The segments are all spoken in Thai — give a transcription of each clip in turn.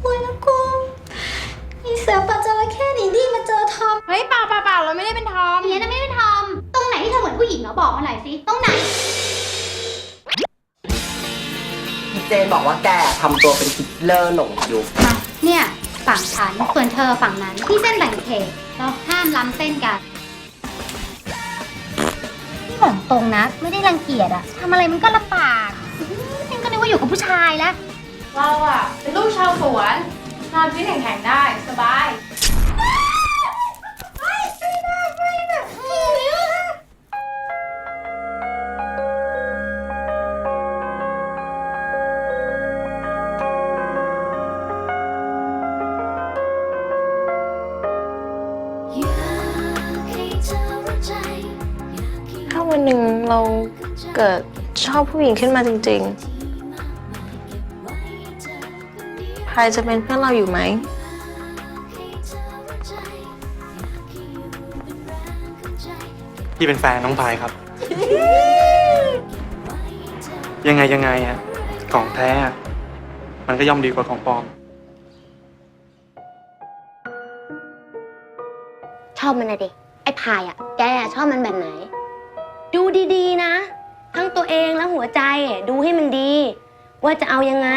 โวยแล้วกูอีเสือปัจจระเข้หนีดีมาเจอทอมเฮ้ยป่าป่าป่าเราไม่ได้เป็นทอม เรียนนะไม่ได้ทอม ตรงไหนที่เธอเหมือนผู้หญิงเหรบอกมาหน่อยสิ ตรงไหน พี่เจนบอกว่าแกทำตัวเป็นฮิตเลอร์หลงยุคเนี่ย ฝั่งฉัน ส่วนเธอฝั่งนั้นที่เส้นแบ่งเขตเราห้ามล้ำเส้นกันพี่บอกตรงนะ ไม่ได้รังเกียจอะทำอะไรมันก็ลำบาก ผู้ชายแล้ว เราอะเป็นลูกชาวสวนนอนพื้นแข็งๆได้สบาย ถ้าวันหนึ่งเราเกิดชอบผู้หญิงขึ้นมาจริง ๆ พายจะเป็นเพื่อนเราอยู่ไหม พี่เป็นแฟนน้องพายครับ ยังไงยังไงอะของแท้อะมันก็ย่อมดีกว่าของปลอม ชอบมันนะดิ ไอ้พายอะแกชอบมันแบบไหน ดูดีๆนะ ทั้งตัวเองและหัวใจอะดูให้มันดี ว่าจะเอายังไง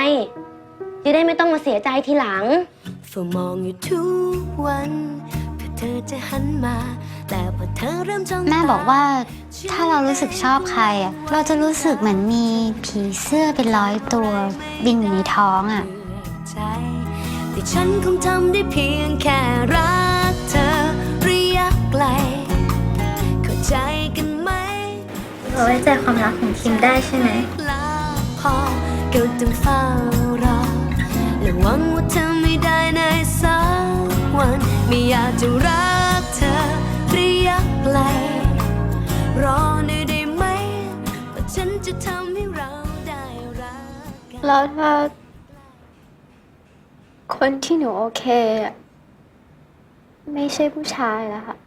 จะได้ไม่ต้องมาเสียใจทีหลัง เฝ้ามองอยู่ทุกวันเพื่อเธอจะหันมา แต่พอเธอเริ่มจ้องแม่บอกว่าถ้าเรารู้สึกชอบใครอะเราจะรู้สึกเหมือนมีผีเสื้อเป็นร้อยตัว บินอยู่ในท้องอะใจแต่ฉันคงทำได้เพียงแค่รักเธอระยะไกลเข้าใจกันไหมเราไว้ใจความรักของคิมได้ใช่ไหม ลาพอก็ต้องเฝ้ารอและ หวังว่าเธอไม่ได้ในสักวัน ไม่อยากจะรักเธอระยะไกลรอหน่อยได้ไหมเพราฉันจะทำให้เราได้รักกันแล้วถ้าคนที่หนูโอเค ไม่ใช่ผู้ชายแล้วค่ะ